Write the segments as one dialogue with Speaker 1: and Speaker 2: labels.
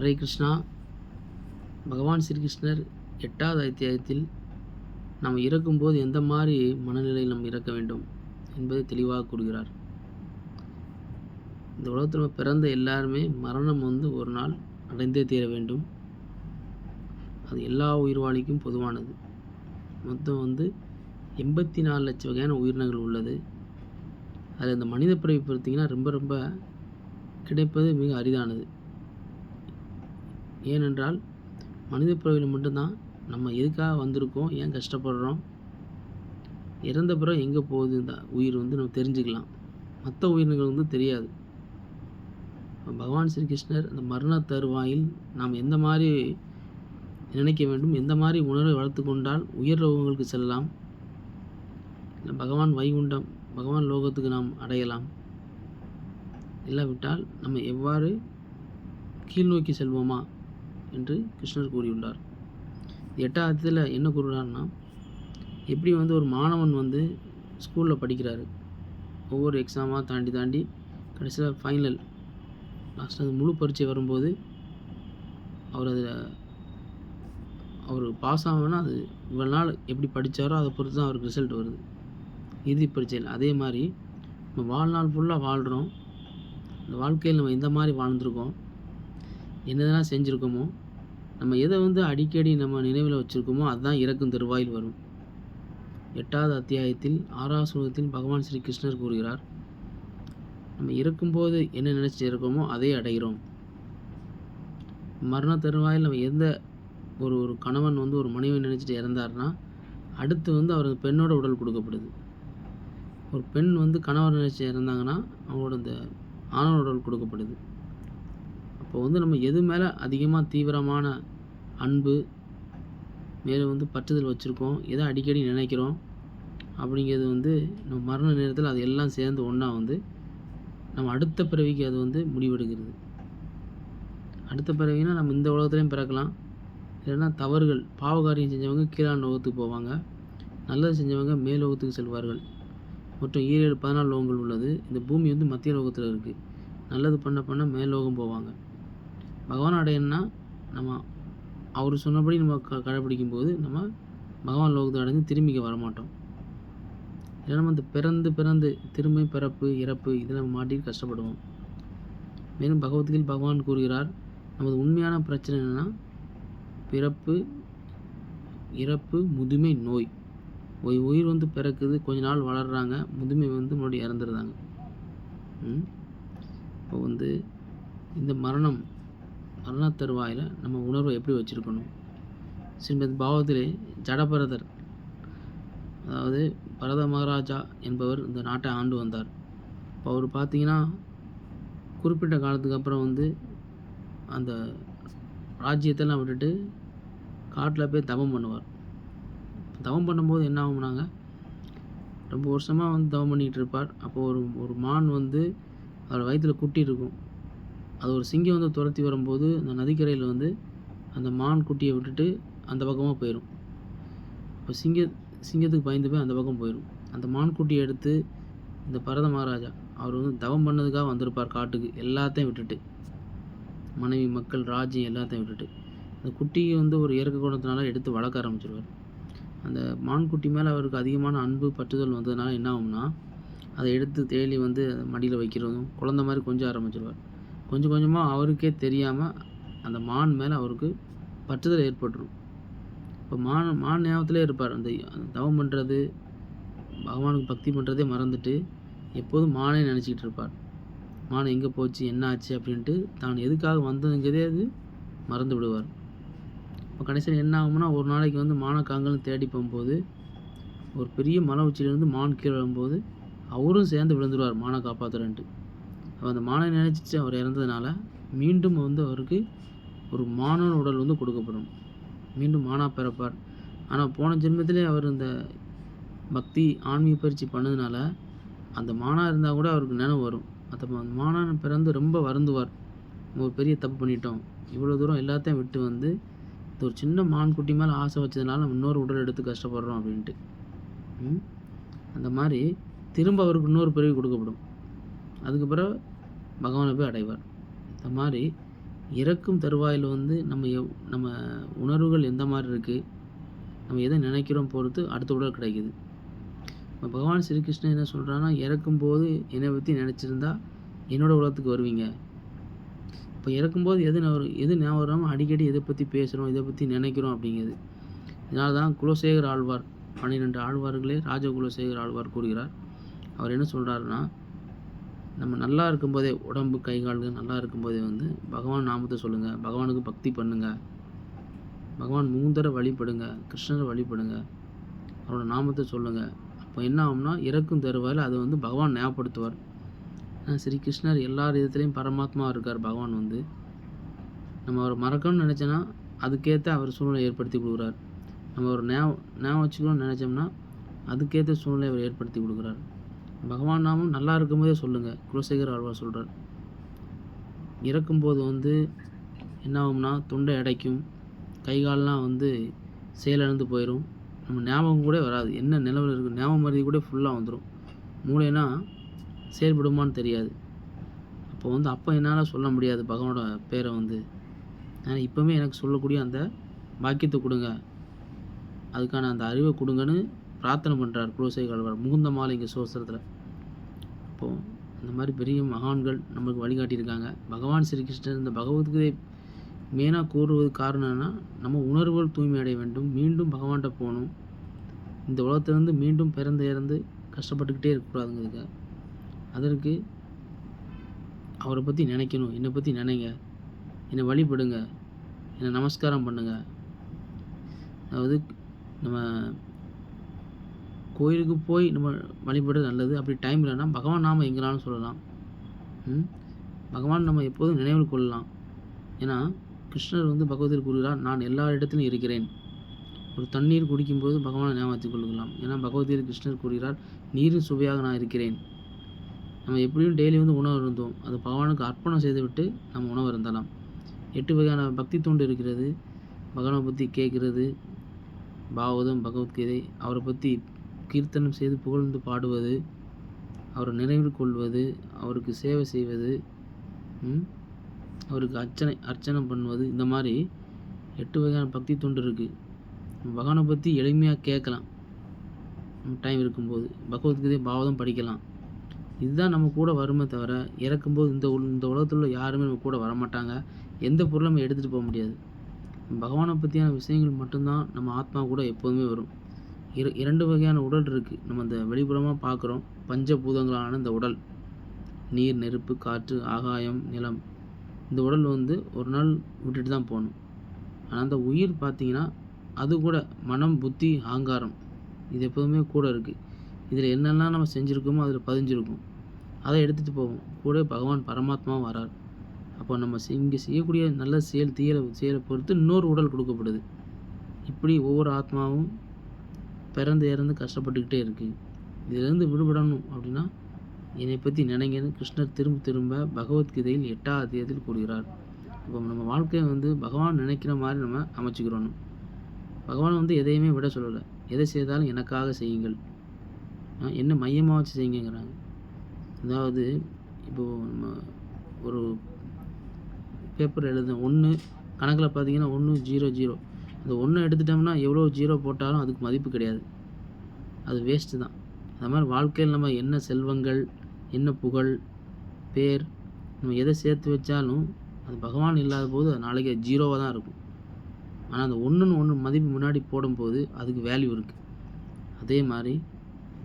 Speaker 1: ஹரே கிருஷ்ணா. பகவான் ஸ்ரீகிருஷ்ணர் எட்டாவது அத்தியாயத்தில் நாம் இறக்கும்போது எந்த மாதிரி மனநிலையில் நாம் இறக்க வேண்டும் என்பதை தெளிவாக கூறுகிறார். இந்த உலகத்தில் பிறந்த எல்லாருமே மரணம் வந்து ஒரு நாள் அடைந்தே தீர வேண்டும். அது எல்லா உயிர்வாளிக்கும் பொதுவானது. மொத்தம் வந்து எண்பத்தி நாலு லட்சம் வகையான உயிரினங்கள் உள்ளது. அதில் இந்த மனித பிறவி பார்த்தீங்கன்னா ரொம்ப ரொம்ப கிடைப்பது மிக அரிதானது. ஏனென்றால் மனித பிறவியில் மட்டும்தான் நம்ம எதுக்காக வந்திருக்கோம் ஏன் கஷ்டப்படுறோம்? இறந்த பிறகு எங்கே போகுது? இந்த உயிர் வந்து நம்ம தெரிஞ்சுக்கலாம். மற்ற உயிரினங்கள் வந்து தெரியாது. பகவான் ஸ்ரீகிருஷ்ணர் அந்த மரண தருவாயில் நாம் எந்த மாதிரி நினைக்க வேண்டும்? எந்த மாதிரி உணர்வை வளர்த்து கொண்டால் உயர் லோகங்களுக்கு செல்லலாம்? இல்லை பகவான் வைகுண்டம் பகவான் லோகத்துக்கு நாம் அடையலாம்? இல்லாவிட்டால் நம்ம எவ்வாறு கீழ் நோக்கி செல்வோமா? என்று கிருஷ்ணர் கூறியுள்ளார். எட்டாவத்தில் என்ன கூறுறாருன்னா எப்படி வந்து ஒரு மாணவன் வந்து ஸ்கூலில் படிக்கிறாரு? ஒவ்வொரு எக்ஸாமாக தாண்டி தாண்டி கடைசியில் ஃபைனல் லாஸ்ட் அது முழு பரீட்சை வரும்போது அவர் அதில் அவர் பாஸ் ஆகணும்னா அது இவ்வளோ நாள் எப்படி படித்தாரோ அதை பொறுத்து தான் அவருக்கு ரிசல்ட் வருது. இறுதி பரீட்சையில். அதே மாதிரி நம்ம வாழ்நாள் ஃபுல்லாக வாழ்கிறோம் இந்த வாழ்க்கையில் நம்ம எந்த மாதிரி வாழ்ந்துருக்கோம். என்னதெல்லாம் செஞ்சுருக்கோமோ நம்ம எதை வந்து அடிக்கடி நம்ம நினைவில் வச்சுருக்கோமோ அதுதான் இறக்கும் தருவாயில் வரும். எட்டாவது அத்தியாயத்தில் ஆறாவது சுலகத்தில் பகவான் ஸ்ரீ கிருஷ்ணர் கூறுகிறார் நம்ம இறக்கும்போது என்ன நினச்சிட்டு இருக்கோமோ அதை அடைகிறோம். மரண தருவாயில் நம்ம எந்த ஒரு ஒரு கணவன் வந்து ஒரு மனைவி நினச்சிட்டு இறந்தாருன்னா அடுத்து வந்து அவர் பெண்ணோட உடல் கொடுக்கப்படுது. ஒரு பெண் வந்து கணவர் நினச்சி இறந்தாங்கன்னா அவங்களோட இந்த ஆணவ உடல் கொடுக்கப்படுது. அப்போ வந்து நம்ம எது மேலே அதிகமாக தீவிரமான அன்பு மேலே வந்து பற்றுதல் வச்சுருக்கோம் எதை அடிக்கடி நினைக்கிறோம் அப்படிங்கிறது வந்து நம்ம மரண நேரத்தில் அது எல்லாம் சேர்ந்து ஒன்றா வந்து நம்ம அடுத்த பிறவிக்கு அது வந்து முடிவெடுக்கிறது. அடுத்த பிறவினா நம்ம இந்த உலகத்துலேயும் பிறக்கலாம். இல்லைன்னா தவறுகள் பாவகாரியம் செஞ்சவங்க கீழான லோகத்துக்கு போவாங்க. நல்லது செஞ்சவங்க மேல் லோகத்துக்கு செல்வார்கள். மற்றும் ஈரேழு பதினாலு லோகங்கள் உள்ளது. இந்த பூமி வந்து மத்திய லோகத்தில் இருக்குது நல்லது பண்ண பண்ண மேல் லோகம் போவாங்க. பகவான் நம்ம அவர் சொன்னபடி நம்ம க கடைப்பிடிக்கும் போது நம்ம பகவான் லோகத்தை அடைஞ்சு திரும்பிக்க வரமாட்டோம். ஏன்னா நம்ம அந்த பிறந்து பிறந்து திரும்ப பிறப்பு இறப்பு இதில் நம்ம மாட்டிட்டு கஷ்டப்படுவோம். மேலும் பகவத்கீழ் பகவான் கூறுகிறார் நமது உண்மையான பிரச்சனை என்னென்னா பிறப்பு இறப்பு முதுமை நோய். ஒரு உயிர் வந்து பிறக்குது கொஞ்ச நாள் வளர்கிறாங்க முதுமை வந்து முன்னாடி இறந்துடுறாங்க ம்? இப்போ வந்து இந்த மரணம் மரண தருவாயில் நம்ம உணர்வை எப்படி வச்சுருக்கணும்? ஸ்ரீமத் பாவத்திலே ஜடபரதர் அதாவது பரத மகாராஜா என்பவர் இந்த நாட்டை ஆண்டு வந்தார். இப்போ அவர் பார்த்தீங்கன்னா குறிப்பிட்ட காலத்துக்கு அப்புறம் வந்து அந்த ராஜ்யத்தெல்லாம் விட்டுட்டு காட்டில் போய் தவம் பண்ணுவார். தவம் பண்ணும்போது என்ன ஆகும்னாங்க? ரொம்ப வருஷமாக வந்து தவம் பண்ணிகிட்டு இருப்பார். அப்போ ஒரு ஒரு மான் வந்து அவர் வயிற்றில் குட்டி இருக்கும் அது ஒரு சிங்கம் வந்து துரத்தி வரும்போது அந்த நதிக்கரையில் வந்து அந்த மான் குட்டியை விட்டுட்டு அந்த பக்கமாக போயிடும் இப்போ சிங்க சிங்கத்துக்கு பயந்து போய் அந்த பக்கம் போயிடும் அந்த மான் குட்டியை எடுத்து இந்த பரத மகாராஜா அவர் வந்து தவம் பண்ணதுக்காக வந்திருப்பார் காட்டுக்கு எல்லாத்தையும் விட்டுட்டு. மனைவி மக்கள் ராஜ்யம் எல்லாத்தையும் விட்டுட்டு. அந்த குட்டியை வந்து ஒரு இயற்கை குணத்தினால எடுத்து வளர்க்க ஆரம்பிச்சிருவார். அந்த மான்குட்டி மேலே அவருக்கு அதிகமான அன்பு பற்றுதல் வந்ததுனால என்ன ஆகும்னா அதை எடுத்து தேடி வந்து மடியில் வைக்கிறதும் குழந்த மாதிரி கொஞ்சம் ஆரம்பிச்சிருவார். கொஞ்சம் கொஞ்சமாக அவருக்கே தெரியாமல் அந்த மான் மேலே அவருக்கு பற்றுதல் ஏற்பட்டுரும். இப்போ மான் மான் ஞாபகத்திலே இருப்பார். அந்த தவம் பண்ணுறது பகவானுக்கு பக்தி பண்ணுறதே மறந்துட்டு எப்போதும் மானே நினச்சிக்கிட்டு இருப்பார். மான் எங்கே போச்சு என்ன ஆச்சு அப்படின்ட்டு தான் எதுக்காக வந்ததுங்கிறதே அது மறந்து விடுவார். இப்போ கடைசியில் என்ன ஆகும்னா ஒரு நாளைக்கு வந்து மானக்காங்கல்னு தேடி போகும்போது ஒரு பெரிய மலை உச்சியிலேருந்து மான் கீழே விழும்போது அவரும் சேர்ந்து விழுந்துருவார் மானை காப்பாற்றுறேன்ட்டு அப்போ அந்த மானை நினச்சிச்சு அவர் இறந்ததுனால மீண்டும் வந்து அவருக்கு ஒரு மானன் உடல் வந்து கொடுக்கப்படும். மீண்டும் மானா பிறப்பார். ஆனால் போன ஜென்மத்திலே அவர் இந்த பக்தி ஆன்மீக பயிற்சி பண்ணதுனால அந்த மானா இருந்தால் கூட அவருக்கு நினைவு வரும். அந்த மானான பிறந்து ரொம்ப வருந்துவார். ஒரு பெரிய தப்பு பண்ணிட்டோம். இவ்வளோ தூரம் எல்லாத்தையும் விட்டு வந்து இந்த ஒரு சின்ன மான் குட்டி மேலே ஆசை வச்சதுனால நம்ம இன்னொரு உடல் எடுத்து கஷ்டப்படுறோம் அப்படின்ட்டு. அந்த மாதிரி திரும்ப அவருக்கு இன்னொரு பிறவி கொடுக்கப்படும். அதுக்கு பிறகு பகவானை போய் அடைவார். இந்த மாதிரி இறக்கும் தருவாயில் வந்து நம்ம எவ் நம்ம உணர்வுகள் எந்த மாதிரி இருக்குது நம்ம எதை நினைக்கிறோம் பொறுத்து அடுத்த உடல் கிடைக்குது. இப்போ பகவான் ஸ்ரீகிருஷ்ணன் என்ன சொல்கிறான்னா இறக்கும்போது என்னை பற்றி நினச்சிருந்தா என்னோடய உலகத்துக்கு வருவீங்க. இப்போ இறக்கும்போது எது நான் எது ஞாபகம் வராமல் அடிக்கடி எதை பற்றி பேசுகிறோம் இதை பற்றி நினைக்கிறோம் அப்படிங்கிறது. இதனால தான் குலசேகர் ஆழ்வார் பன்னிரெண்டு ஆழ்வார்களே ராஜ குலசேகர் ஆழ்வார் கூறுகிறார். அவர் என்ன சொல்கிறாருன்னா நம்ம நல்லா இருக்கும்போதே உடம்பு கை கால்கள் நல்லா இருக்கும்போதே வந்து பகவான் நாமத்தை சொல்லுங்கள் பகவானுக்கு பக்தி பண்ணுங்கள் பகவான் மூந்தரை வழிபடுங்க. கிருஷ்ணரை வழிபடுங்க. அவரோட நாமத்தை சொல்லுங்கள் அப்போ என்ன ஆகும்னா இறக்கும் தருவாயில் அதை வந்து பகவான் ஞாபகப்படுத்துவார். ஸ்ரீ கிருஷ்ணர் எல்லா விதத்துலேயும் பரமாத்மா இருக்கார் பகவான் வந்து. நம்ம அவரை மறக்கணும்னு நினச்சோன்னா அதுக்கேற்ற அவர் சூழ்நிலை ஏற்படுத்தி கொடுக்குறார். நம்ம ஒரு ஞாபகம் ஞாபகம் வச்சுக்கணும்னு நினச்சோம்னா அதுக்கேற்ற சூழ்நிலை அவர் ஏற்படுத்தி கொடுக்குறார். பகவான் நாமம் நல்லா இருக்கும்போதே சொல்லுங்கள் குலசேகர் ஆழ்வார் சொல்கிறார் இறக்கும்போது வந்து என்ன ஆகும்னா தொண்டை அடைக்கும். கை கால்லாம் வந்து செயலிழந்து போயிடும் நம்ம ஞாபகம் கூட வராது. என்ன நிலவில் இருக்குது ஞாபகம் மருதி கூட ஃபுல்லாக வந்துடும் மூளைனா செயல்படுமான்னு தெரியாது. அப்போ வந்து அப்போ என்னால் சொல்ல முடியாது பகவானோட பேரை வந்து. ஆனால் இப்போவுமே எனக்கு சொல்லக்கூடிய அந்த பாக்கியத்தை கொடுங்க. அதுக்கான அந்த அறிவை கொடுங்கன்னு பிரார்த்தனை பண்ணுறார் குலசேகர் ஆழ்வார். முகுந்த மாலை இங்கே சோஸ்திரத்தில் அப்போது அந்த மாதிரி பெரிய மகான்கள் நம்மளுக்கு வழிகாட்டியிருக்காங்க. பகவான் ஸ்ரீகிருஷ்ணர் இந்த பகவத்கீதை மெயினாக கூறுவது காரணம் நம்ம உணர்வுகள் தூய்மை அடைய வேண்டும். மீண்டும் பகவான்கிட்ட போகணும். இந்த உலகத்திலேருந்து மீண்டும் பிறந்து இறந்து கஷ்டப்பட்டுக்கிட்டே இருக்கக்கூடாதுங்கிறதுக்காக. அதற்கு அவரை பற்றி நினைக்கணும். என்னை பற்றி நினைங்க. என்னை வழிபடுங்க. என்னை நமஸ்காரம் பண்ணுங்கள் அதாவது நம்ம கோயிலுக்கு போய் நம்ம வழிபடுறது நல்லது. அப்படி டைம் இல்லைன்னா பகவான் நாம எங்கேனாலும் சொல்லலாம். பகவான் நம்ம எப்போதும் நினைவில் கொள்ளலாம். ஏன்னா கிருஷ்ணர் வந்து பகவதில் கூறுகிறார் நான் எல்லா இடத்திலும் இருக்கிறேன். ஒரு தண்ணீர் குடிக்கும்போது பகவானை ஞாபகத்துக் கொள்ளலாம் ஏன்னா பகவதியில் கிருஷ்ணர் கூறுகிறார் நீரின் சுவையாக நான் இருக்கிறேன். நம்ம எப்படியும் டெய்லி வந்து உணவு இருந்தோம் அது பகவானுக்கு அர்ப்பணம் செய்துவிட்டு நம்ம உணவு இருந்தலாம் எட்டு வகையான பக்தி தூண்டு இருக்கிறது. பகவானை பற்றி கேட்குறது. பாகவதம் பகவத்கீதை அவரை பற்றி கீர்த்தனம் செய்து புகழ்ந்து பாடுவது அவரை நினைவு கொள்வது அவருக்கு சேவை செய்வது அவருக்கு அர்ச்சனை அர்ச்சனை பண்ணுவது இந்த மாதிரி எட்டு வகையான பக்தி தொண்டு இருக்குது பகவானை பற்றி எளிமையாக கேட்கலாம். டைம் இருக்கும்போது பகவத்கீதை பாவதம் படிக்கலாம். இதுதான் நம்ம கூட வருமே தவிர இறக்கும்போது இந்த இந்த உலகத்தில் உள்ள யாருமே நம்ம கூட வரமாட்டாங்க. எந்த பொருளும் நம்ம எடுத்துகிட்டு போக முடியாது. பகவானை பற்றியான விஷயங்கள் மட்டும்தான் நம்ம ஆத்மா கூட எப்போதுமே வரும். இர இரண்டு வகையான உடல் இருக்குது நம்ம இந்த வெளிப்புறமாக பார்க்குறோம் பஞ்சபூதங்களான இந்த உடல். நீர் நெருப்பு காற்று ஆகாயம் நிலம். இந்த உடல் வந்து ஒரு நாள் விட்டுட்டு தான் போகணும். ஆனால் அந்த உயிர் பார்த்திங்கன்னா அது கூட மனம் புத்தி ஆங்காரம் இது எப்போதுமே கூட இருக்குது இதில் என்னெல்லாம் நம்ம செஞ்சுருக்கோமோ அதில் பதிஞ்சிருக்கும். அதை எடுத்துகிட்டு போவோம். கூட பகவான் பரமாத்மாவும் வரார். அப்போ நம்ம செய்- இங்கே செய்யக்கூடிய நல்ல செயல் தீய செயலை பொறுத்து இன்னொரு உடல் கொடுக்கப்படுது. இப்படி ஒவ்வொரு ஆத்மாவும் பிறந்து இறந்து கஷ்டப்பட்டுக்கிட்டே இருக்குது இதிலிருந்து விடுபடணும் அப்படின்னா என்னை பற்றி நினைங்கன்னு கிருஷ்ணர் திரும்ப திரும்ப பகவத்கீதையில் எட்டாம் அத்தியாயத்தில் கூறுகிறார். இப்போ நம்ம வாழ்க்கையை வந்து பகவான் நினைக்கிற மாதிரி நம்ம அமைச்சுக்கிறோம். பகவான் வந்து எதையுமே விட சொல்லலை. எதை செய்தாலும் எனக்காக செய்யுங்கள். என்ன மையமாக வச்சு செய்யுங்கிறாங்க. அதாவது இப்போது நம்ம ஒரு பேப்பர் எழுத ஒன்று கணக்கில் பார்த்தீங்கன்னா ஒன்று ஜீரோ ஜீரோ அந்த ஒன்று எடுத்துட்டோம்னா எவ்வளோ ஜீரோ போட்டாலும் அதுக்கு மதிப்பு கிடையாது. அது வேஸ்ட்டு தான். அது மாதிரி வாழ்க்கையில் நம்ம என்ன செல்வங்கள் என்ன புகழ் பேர் நம்ம எதை சேர்த்து வச்சாலும் அது பகவான் இல்லாத போது அது நாளைக்கு ஜீரோவாக தான் இருக்கும். ஆனால் அந்த ஒன்றுன்னு ஒன்று மதிப்பு முன்னாடி போடும்போது அதுக்கு வேல்யூ இருக்குது அதே மாதிரி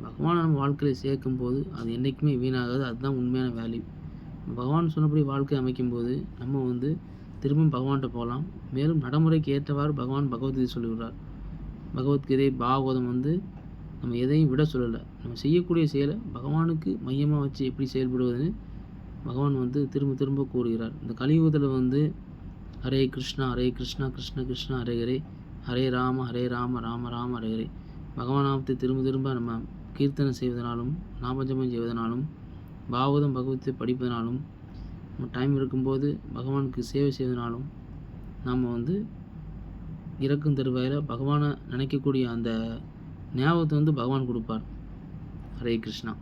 Speaker 1: பகவானை நம்ம வாழ்க்கையில் சேர்க்கும்போது அது என்றைக்குமே வீணாகாது. அதுதான் உண்மையான வேல்யூ பகவான் சொன்னபடி வாழ்க்கை அமைக்கும்போது நம்ம வந்து திரும்பவும் பகவான்கிட்ட போகலாம். மேலும் நடைமுறைக்கு ஏற்றவாறு பகவான் பகவத்கீதை சொல்லுகிறார் பகவத்கீதை பாகவதம் வந்து நம்ம எதையும் விட சொல்லலை. நம்ம செய்யக்கூடிய செயலை பகவானுக்கு மையமாக வச்சு எப்படி செயல்படுவதுன்னு பகவான் வந்து திரும்ப திரும்ப கூறுகிறார். இந்த கலியுகத்தில் வந்து ஹரே கிருஷ்ணா ஹரே கிருஷ்ணா கிருஷ்ண கிருஷ்ணா ஹரே ஹரே ஹரே ராம ஹரே ராம ராம ராம ஹரே ஹரே. பகவானாபத்தை திரும்ப திரும்ப நம்ம கீர்த்தனை செய்வதனாலும் நாமஜபம் செய்வதனாலும் பாகவதம் பகவத்தை படிப்பதனாலும் டைம் இருக்கும்போது பகவானுக்கு சேவை செய்தனாலும் நாம் வந்து இறக்கும் தருவாயில் பகவானை நினைக்கக்கூடிய அந்த ஞாபகத்தை வந்து பகவான் கொடுப்பார். ஹரே கிருஷ்ணா.